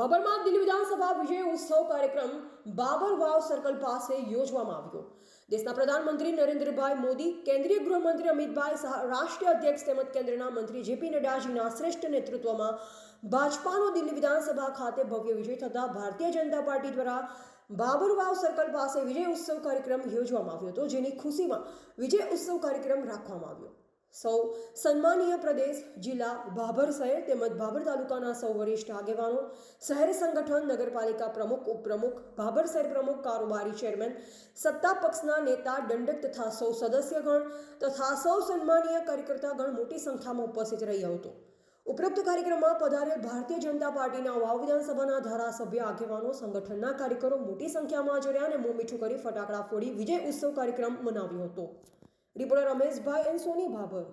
બાબરમાં દિલ્હી વિધાનસભા વિજય ઉત્સવ કાર્યક્રમ બાબર વાવ સર્કલ પાસે યોજવામાં આવ્યો. દેશના પ્રધાનમંત્રી નરેન્દ્રભાઈ મોદી, કેન્દ્રીય ગૃહમંત્રી અમિતભાઈ રાષ્ટ્રીય અધ્યક્ષ તેમજ કેન્દ્રના મંત્રી જેપી નડ્ડાજીના શ્રેષ્ઠ નેતૃત્વમાં ભાજપાનો દિલ્હી વિધાનસભા ખાતે ભવ્ય વિજય થતાં ભારતીય જનતા પાર્ટી દ્વારા બાબર વાવ સર્કલ પાસે વિજય ઉત્સવ કાર્યક્રમ યોજવામાં આવ્યો હતો, જેની ખુશીમાં વિજય ઉત્સવ કાર્યક્રમ રાખવામાં આવ્યો. સૌ સન્માનીય પ્રદેશ જિલ્લા ભાભર શહેર તેમજ ભાભર તાલુકાના સૌ વરિષ્ઠ આગેવાનો, શહેર સંગઠન નગરપાલિકા પ્રમુખ, ઉપપ્રમુખ ભાભર શહેર પ્રમુખ, કારોબારી ચેરમેન, સત્તા પક્ષના નેતા, દંડક તથા સૌ સદસ્યગણ તથા સૌ સન્માનીય કાર્યકર્તાગણ મોટી સંખ્યામાં ઉપસ્થિત રહ્યો હતો. ઉપરોક્ત કાર્યક્રમમાં પધારેલ ભારતીય જનતા પાર્ટીના વાવ વિધાનસભાના ધારાસભ્ય આગેવાનો, સંગઠનના કાર્યકરો મોટી સંખ્યામાં હાજર અને મોં મીઠું કરી ફટાકડા ફોડી વિજય ઉત્સવ કાર્યક્રમ મનાવ્યો હતો. Reporter Rameshbhai and Soni Bhabhar